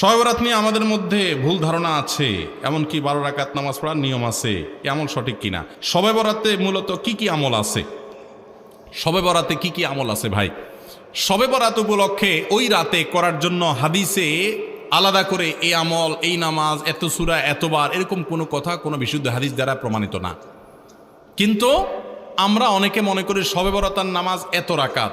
শবে বরাত নিয়ে আমাদের মধ্যে ভুল ধারণা আছে, এমনকি বারো রাকাত নামাজ পড়ার নিয়ম আছে, এ আমল সঠিক কিনা? শবে বরাতে মূলত কি কি আমল আছে? শবে বরাতে কি কি আমল আছে ভাই? শবে বরাত উপলক্ষে ওই রাতে করার জন্য হাদিসে আলাদা করে এই আমল, এই নামাজ, এত সুরা, এতবার, এরকম কোনো কথা, কোনো বিশুদ্ধ হাদিস দ্বারা প্রমাণিত না। কিন্তু আমরা অনেকে মনে করি শবে বরাতার নামাজ এত রাকাত।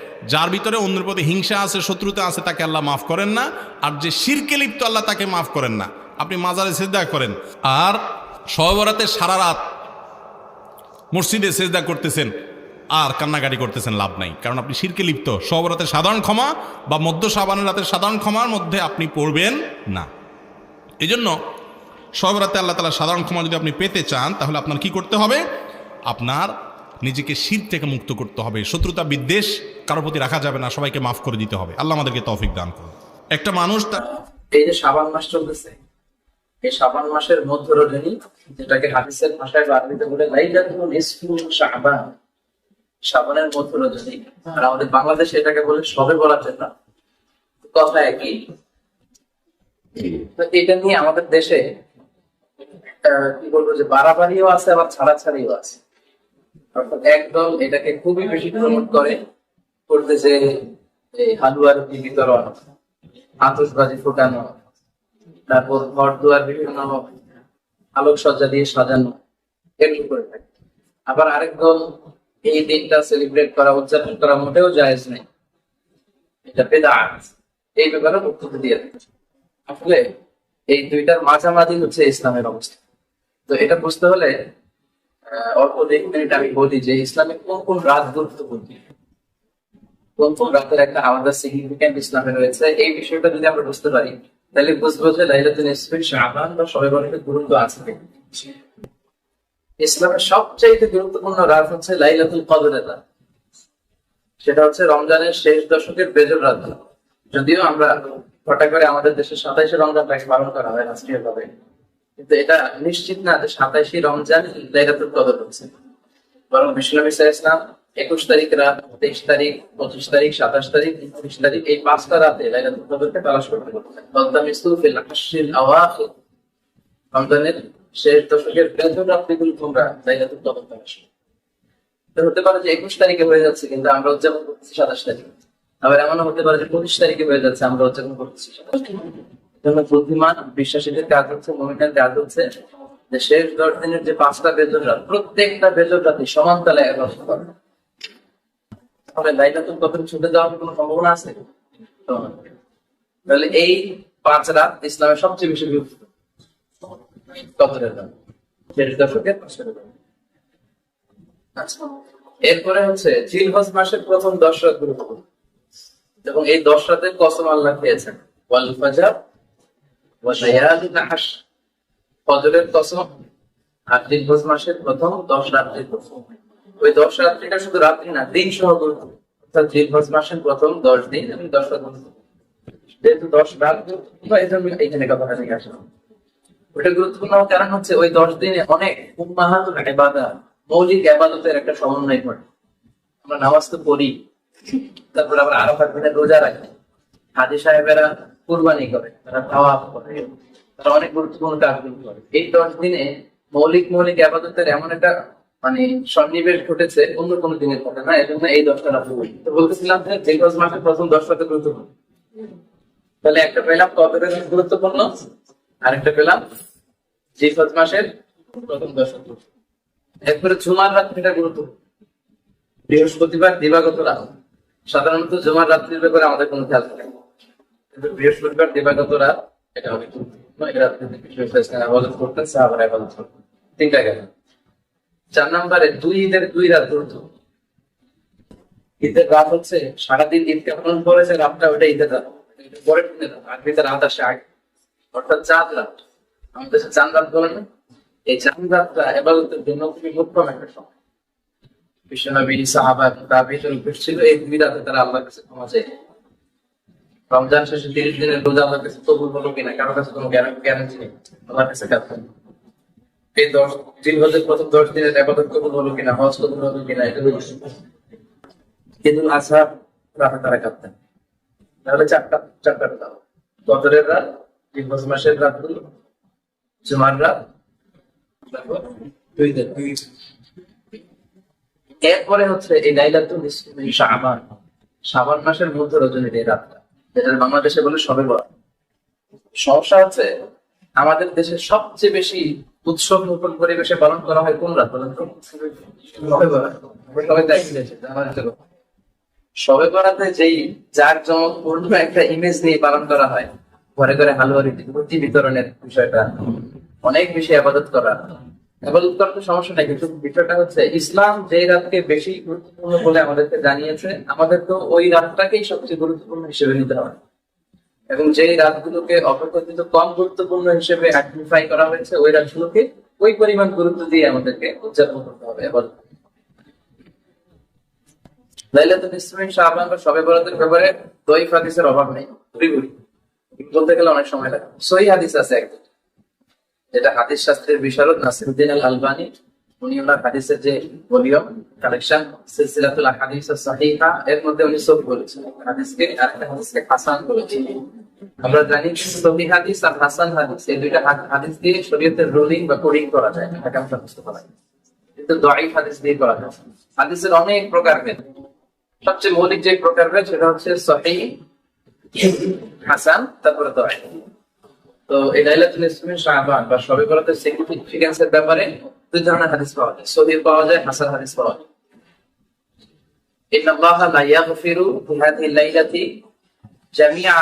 যার ভিতরে অন্যের প্রতি হিংসা আছে, শত্রুতা আছে, তাকে আল্লাহ মাফ করেন না। আর যে শিরকে লিপ্ত, আল্লাহ তাকে মাফ করেন না। আপনি মাজারে সেজদা করেন। আর সহবরাতে সারা রাত মসজিদে সেজদা করতেছেন, আর কান্নাকাটি করতেছেন, লাভ নাই। কারণ আপনি শিরকে লিপ্ত। সহবরাতের সাধারণ ক্ষমা বা মধ্য সাবানের রাতের সাধারণ ক্ষমার মধ্যে আপনি পড়বেন না। এই জন্য সহবরাতে আল্লাহ তালা সাধারণ ক্ষমা যদি আপনি পেতে চান, তাহলে আপনার কি করতে হবে? আপনার নিজেকে শির থেকে মুক্ত করতে হবে। শত্রুতা বিদ্বেষ কারোর প্রতি রাখা যাবে না, সবাইকে মাফ করে দিতে হবে। আল্লাহ আমাদেরকে তৌফিক দান করুন। একটা মানুষ তার এই যে শাবান মাস চলতেছে, এই শাবান মাসের মধ্য রজনী, যেটাকে হাদিসের ভাষায় বা বলে লাইলাতুল নিসফু শাবান। শাবানের মধ্য রজনী। আর আমাদের বাংলাদেশে এটাকে বলে সবে বরাতের রাত কথা একই। তো এটা নিয়ে আমাদের দেশে কি বলব যে বাড়াবাড়িও আছে, আবার ছাড়াছাড়িও আছে। অর্থাৎ একদল এটাকে খুবই বেশি প্রমোট করে। করতে যে এই হালুয়ার বিতরণ আতসবাজি ফোটানো, তারপর ঘর দুয়ার বিভিন্ন আলোকসজ্জা দিয়ে সাজানো, এগুলো করে থাকে। আবার আরেক দল এই দিনটা সেলিব্রেট করা, উদযাপন করা মোটেও জায়েজ নেই। এটা বেদাত। এই ব্যাপারে বক্তব্য দিয়ে আসলে এই দুইটার মাঝামাঝি হচ্ছে ইসলামের অবস্থা। তো এটা বুঝতে হলে অল্প দেখ মিনিট আমি বলি যে ইসলামের কোন কোন রাত গুরুত্বপূর্ণ। রাতের একটা আলাদা সিগনিফিকেন্ট ইসলামে রয়েছে। এই বিষয়টা যদি আমরা বুঝতে পারি, তাহলে বুঝব যে লাইলাতুল বা সবে বরাতের গুরুত্ব আছে। ইসলামের সবচাইতে গুরুত্বপূর্ণ রাত হচ্ছে লাইলাতুল সেটা হচ্ছে রমজানের শেষ দশকের বেজর রাত। যদিও আমরা হঠাৎ করে আমাদের দেশে সাতাইশে রমজানটাকে পালন করা হয় রাষ্ট্রীয় ভাবে কিন্তু এটা নিশ্চিত না যে সাতাইশে রমজান লাইলাতুল কদর হচ্ছে। বরং বিষ্ণু ইসলাম একুশ তারিখ রাত, তেইশ তারিখ, পঁচিশ তারিখ, সাতাশ তারিখ, উনত্রিশ তারিখ, এই পাঁচটা রাতে লাইলাতুল তালাশ করতে আওয়াখির। রমজানের শেষ দশকের বেজর রাত্রিগুলো তোমরা লাইলাতুল কদর তালাশ করো। হতে পারে যে একুশ তারিখে হয়ে যাচ্ছে, কিন্তু আমরা উদযাপন করতেছি সাতাশ তারিখ। আবার এমনও হতে পারে যে পঁচিশ তারিখে হয়ে যাচ্ছে, আমরা উদযাপন করতেছি সাতাশ তারিখ। বুদ্ধিমান, বিশ্বাসীদের কাজ হচ্ছে মমিনের কাজ হচ্ছে যে শেষ দশ দিনের যে পাঁচটা বেজর রাত, প্রত্যেকটা বেজর রাতে সমান তালে এগারো করে। তাহলে লাইলাতুল কদর ছুটে যাওয়ার কোনো সম্ভাবনা আছে? তাহলে এই পাঁচ রাত ইসলামের সবচেয়ে বেশি কদরের দশকের এরপরে হচ্ছে জিলহজ মাসের প্রথম দশ রাত গুরুত্বপূর্ণ এবং এই দশ রাতে কসম আল্লাহ খেয়েছেন। ওয়াল ফাজার ফজরের কসম আর জিলহজ মাসের প্রথম দশ রাত্রির কসম। ওই দশ রাত্রিটা শুধু রাত্রি না, দিন সহ অর্থাৎ মাসের প্রথম দশ দিন এবং দশ রাত। যেহেতু দশ রাত গুরুত্বপূর্ণ এই জন্য এখানে কথাটা নিয়ে আসলাম। ওটা গুরুত্বপূর্ণ কারণ হচ্ছে ওই দশ দিনে অনেক উম্মাহাতুল ইবাদত, মৌলিক ইবাদতের একটা সমন্বয় ঘটে। আমরা নামাজ তো পড়ি, তারপর আবার আরাফাত দিনে রোজা রাখি। হাজি সাহেবেরা কুরবানি করে, তারা খাওয়া করে, তারা অনেক গুরুত্বপূর্ণ কাজগুলো করে। এই দশ দিনে মৌলিক মৌলিক আবাদতের এমন একটা মানে সন্নিবেশ ঘটেছে, অন্য কোনো দিনের ঘটে না, এজন্য এই দশটা রাত তো বলতেছিলাম যে দশ মাসের প্রথম দশ রাতে গুরুত্বপূর্ণ। তাহলে একটা পেলাম কদরের গুরুত্বপূর্ণ? আরেকটা পেলাম জিফত মাসের প্রথম দশ রাত এরপরে জুমার রাত্রিটা গুরুত্বপূর্ণ। বৃহস্পতিবার দিবাগত রাত। সাধারণত জুমার রাত্রির ব্যাপারে আমাদের কোনো খেয়াল থাকে। কিন্তু বৃহস্পতিবার দিবাগত রাত, এটা অনেক গুরুত্বপূর্ণ। এই রাত্রিতে বিশেষ আবাদত তিনটা গেল। চার নম্বরে দুই ঈদের, দুই রাত গুরুত্বপূর্ণ ঈদের রাত হচ্ছে সারাদিন ঈদ কেমন করেছে, রাতটা ওটা ঈদের রাত। দিনের রাত আসে আগে। অর্থাৎ রাত। আমাদের রাত বলে না। এই রাতটা জন্য খুবই একটা সময়। বিশ্বনবী সাহাবা ছিল এই দুই রাতে তারা আল্লাহর কাছে ক্ষমা রমজান শেষে তিরিশ দিনের রোজা আল্লাহর কাছে কবুল হলো কিনা কারোর কাছে কোনো গ্যারান্টি নেই। আল্লাহর কাছে কাছে এই দশ তিন বছর প্রথম দশ দিনের আবাদত কবুল হলো কিনা হজ কবুল হলো কিনা, এটা কিন্তু আজহার রাতে তারা কাঁদতেন। তাহলে চারটা চারটা দাও বদরের রাত জিলহজ মাসের রাতগুলো জুমার রাত দুই দিন। এরপরে হচ্ছে এই লাইলাতুল শাবান। শাবান মাসের মধ্যে রজনীর এই রাতটা। যেটা বাংলাদেশে বলে সবে বড় সমস্যা হচ্ছে, আমাদের দেশে সবচেয়ে বেশি উৎসব মুখর পরিবেশে পালন করা হয় কোন রাত বলেন তো? সবে বরাত। আমরা সবাই দেখি যাচ্ছি আমাদের তো সবে বরাতে যেই যার পূর্ণ একটা ইমেজ নিয়ে পালন করা হয়, ঘরে ঘরে হালুয়া রুটি রুটি বিতরণের বিষয়টা অনেক বেশি আবাদত করা। আবাদত করার তো সমস্যা নাই, কিন্তু বিষয়টা হচ্ছে ইসলাম যে রাতকে বেশি গুরুত্বপূর্ণ বলে আমাদেরকে জানিয়েছে, আমাদের তো ওই রাতটাকেই সবচেয়ে গুরুত্বপূর্ণ হিসেবে নিতে হবে। এবং যেই রাতগুলোকে অপেক্ষাকৃত কম গুরুত্বপূর্ণ হিসেবে আইডেন্টিফাই করা হয়েছে, ওই রাতগুলোকে ওই পরিমাণ গুরুত্ব দিয়ে আমাদেরকে উদযাপন করতে হবে। এবার লাইলাতুল শাহবান বা শবে বরাতের ব্যাপারে দই অভাব নেই বলতে গেলে অনেক সময় লাগে। সহি হাদিস আছে একদম যেটা হাদিস শাস্ত্রের বিশারদ নাসিরুদ্দিন আল আলবানী উনি ওনার হাদিসের যে ভলিউম, কালেকশন, সিলসিলাতুল হাদিস এর মধ্যে উনি সহি বলেছেন। হাদিসকে আর একটা হাদিসকে হাসান বলেছেন। আমরা জানি সহি হাদিস আর হাসান হাদিস, এই দুইটা হাদিস দিয়ে শরীয়তের রুলিং বা কোডিং করা যায় হাকাম সাব্যস্ত করা যায় কিন্তু দয়াই হাদিস দিয়ে করা যায়। হাদিসের অনেক প্রকার প্রকারভেদ সবচেয়ে মৌলিক যে প্রকার প্রকারভেদ সেটা হচ্ছে সহি, হাসান, তারপরে দয়াই তো এই লাইলাতুল ইসলামের শাহবান বা সবে বলাতে সিগনিফিকেন্সের ব্যাপারে দুই ধরনের হাদিস পাওয়া যায়। সহি পাওয়া যায়, হাসান হাদিস পাওয়া যায়। ইন্নাল্লাহা লা ইয়াগফিরু বিহাদিহি লাইলাতি জামিয়া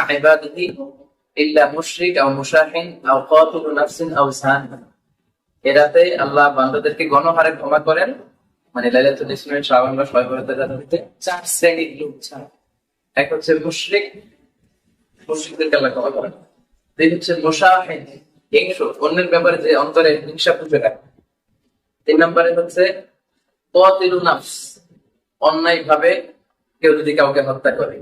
এরাতে আল্লাহ বান্দাদেরকে গণহারে ক্ষমা করেন। মানে লাইলাতুল ইসলামের শ্রাবণ বা চার শ্রেণির লোক ছাড়া। এক হচ্ছে মুশরিক, মুশরিকদেরকে আল্লাহ ক্ষমা করেন। দুই হচ্ছে মুশাহিন হিংস অন্যের ব্যাপারে যে অন্তরে হিংসা পুজো রাখে। তিন নম্বরে হচ্ছে অন্যায় ভাবে কেউ যদি কাউকে হত্যা করে।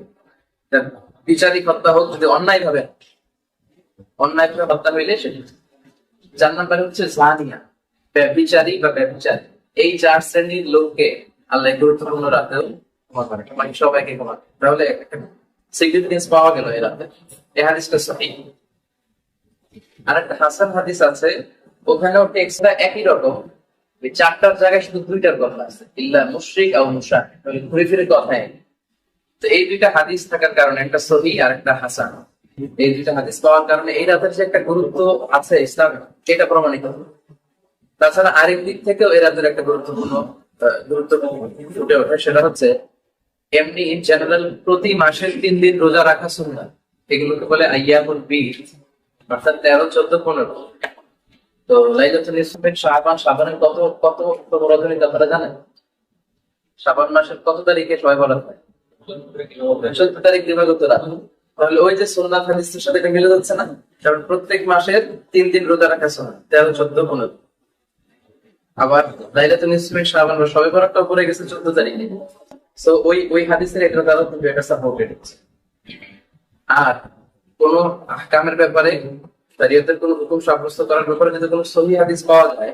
বিচারিক হত্যা হোক, যদি অন্যায় ভাবে অন্যায় ভাবে হত্যা হইলে সেটি চার নম্বরে হচ্ছে জানিয়া। ব্যভিচারী বা ব্যভিচারী। এই চার শ্রেণির লোককে আল্লাহ গুরুত্বপূর্ণ রাতেও মানে সবাইকে ক্ষমা তাহলে সিগনিফিকেন্স পাওয়া গেল এই রাতে। এই হাদিসটা সহি। আর একটা হাসান হাদিস আছে। ওখানেও টেক্সটটা একই রকম। চারটার জায়গায় শুধু দুইটার কথা আছে। ইল্লা মুশরিক আর মুশা ঘুরে ফিরে কথায় তো এই দুইটা হাদিস থাকার কারণে, একটা সহি আর একটা হাসান। এই দুইটা হাদিস পাওয়ার কারণে এই রাতের যে একটা গুরুত্ব আছে ইসলাম, এটা প্রমাণিত তাছাড়া আরেক দিক থেকেও এই রাতের একটা গুরুত্বপূর্ণ গুরুত্বপূর্ণ ফুটে ওঠে, সেটা হচ্ছে এমনি ইন জেনারেল প্রতি মাসের তিন দিন রোজা রাখা সুন্না এগুলোকে বলে আইয়ামুল বীর, অর্থাৎ তেরো, চোদ্দ, পনেরো। তো লাইলাতুল ইসমিন শাবান শাবানের কত কত কত রজনীতে আপনারা জানেন? শাবান মাসের কত তারিখে সবাই বলা হয়? তারিখ দিবাগত রাত। তাহলে ওই যে হাদিসের সাথে এটা মিলে যাচ্ছে না? কারণ প্রত্যেক মাসের তিন দিন রোজা রাখা সুন্নাত, তেরো, চোদ্দ, পনেরো। আবার সবে পড়ে গেছে চোদ্দ সো ওই ওই হাদিসের এটা দ্বারা কিন্তু একটা আর কোন আহকামের ব্যাপারে শরীয়তের কোন হুকুম সাব্যস্ত করার ব্যাপারে যদি কোনো সহি হাদিস পাওয়া যায়,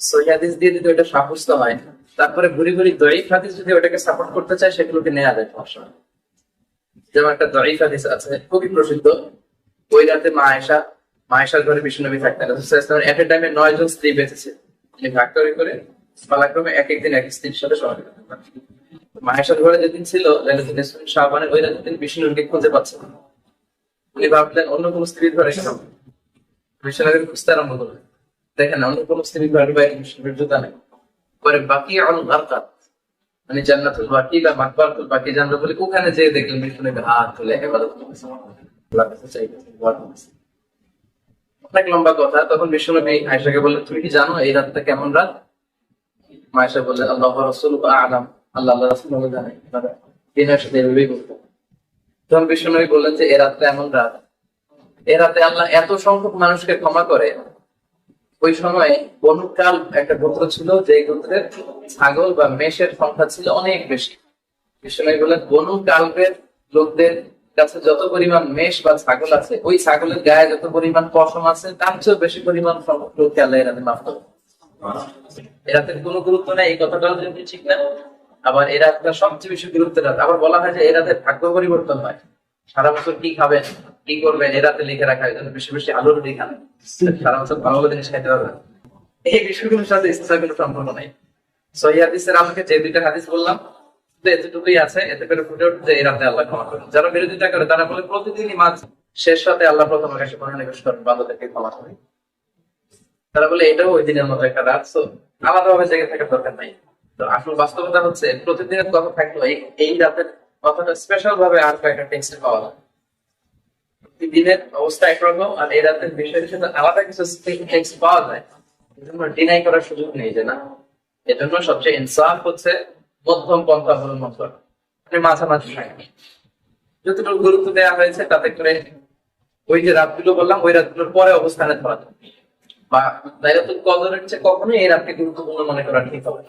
সহি হাদিস দিয়ে যদি ওটা সাব্যস্ত হয় তারপরে ঘুরি ঘুরি দয়িফ হাদিস যদি ওটাকে সাপোর্ট করতে চায়, সেগুলোকে নেওয়া যায়, সমস্যা। যেমন একটা দয়িফ হাদিস আছে, খুবই প্রসিদ্ধ ওই রাতে মা আয়েশা, মা আয়েশার ঘরে বিষ্ণুনবী থাকতেন এট এ টাইমে নয় জন স্ত্রী বেঁচেছে তিনি ভাগ করে করে পালাক্রমে এক একদিন এক স্ত্রীর সাথে করতেন। মাহেশের ঘরে যেদিন ছিল শাহবানের, ওই রাতে তিনি বিষ্ণুকে খুঁজে পাচ্ছেন। উনি ভাবলেন, অন্য কোন স্ত্রীর ঘরে বিষ্ণুকে খুঁজতে আরম্ভ করলেন দেখেন, অন্য কোন স্ত্রীর ঘরে বাইরে বিষ্ণুর জুতা নেই পরে বাকি মানে বাকি বা বাকি জানলো বলে ওখানে যেয়ে দেখলেন হাত তুলে। অনেক লম্বা কথা। তখন আয়েশাকে বললেন, তুমি কি জানো এই রাতটা কেমন রাত? মায়েশা বললেন, আল্লাহ আলাম। আল্লাহ আল্লাহ জানে দিনের সাথে এভাবেই বলতেন তখন বিষ্ণুনবী বললেন যে, এ রাতটা এমন রাত। এ রাতে আল্লাহ এত সংখ্যক মানুষকে ক্ষমা করে ওই সময় বনুকাল একটা গোত্র ছিল যে গোত্রের ছাগল বা মেষের সংখ্যা ছিল অনেক বেশি। বিশ্বনবী বলেন বনু কালবের লোকদের কাছে যত পরিমাণ মেষ বা ছাগল আছে, ওই ছাগলের গায়ে যত পরিমাণ পশম আছে, তার চেয়েও বেশি পরিমাণ লোককে আল্লাহ এরাতে মাফ করবে এরাতে কোনো গুরুত্ব নেই, এই কথাটাও যদি ঠিক না, আবার এরা একটা সবচেয়ে বেশি গুরুত্বের রাত আবার বলা হয় যে এরাতে ভাগ্য পরিবর্তন হয়। সারা বছর কি খাবেন? কি করবেন এরাতে লিখে রাখা যেন বেশি বেশি আলুর রুটি সারা বছর ভালো জিনিস খাইতে পারবেন এই বিষয়গুলোর সাথে ইসলামের কোনো সম্পর্ক নেই। সহি হাদিসের আমাকে যে দুইটা হাদিস বললাম এতটুকুই আছে। এতে করে ফুটে উঠছে এই রাতে আল্লাহ ক্ষমা করেন। যারা বিরোধিতা করে, তারা বলে প্রতিদিনই মাছ শেষ রাতে আল্লাহ প্রথম কাছে মনোনিবেশ করেন বান্ধবদেরকে ক্ষমা করেন তারা বলে, এটাও ওই দিনের মতো একটা রাত। তো আলাদাভাবে জেগে থাকার দরকার নাই। তো আসল বাস্তবতা হচ্ছে, প্রতিদিনের কথা থাকল এই রাতের কথাটা স্পেশাল ভাবে আর কয়েকটা টেক্সটে পাওয়া যায়। প্রতিদিনের অবস্থা একরকম আর এই রাতের বিষয়ের সাথে আলাদা কিছু পাওয়া যায় এজন্য ডিনাই করার সুযোগ নেই যে না। এজন্য সবচেয়ে ইনসাফ হচ্ছে মধ্যম পন্থা করা মানে মাঝামাঝি থাকা যতটুকু গুরুত্ব দেওয়া হয়েছে, তাতে করে ওই যে রাতগুলো বললাম, ওই রাতগুলোর পরে অবস্থানে ধরা যাবে। বা লাইলাতুল কদরের চেয়ে কখনোই এই রাতকে গুরুত্বপূর্ণ মনে করা ঠিক হবে।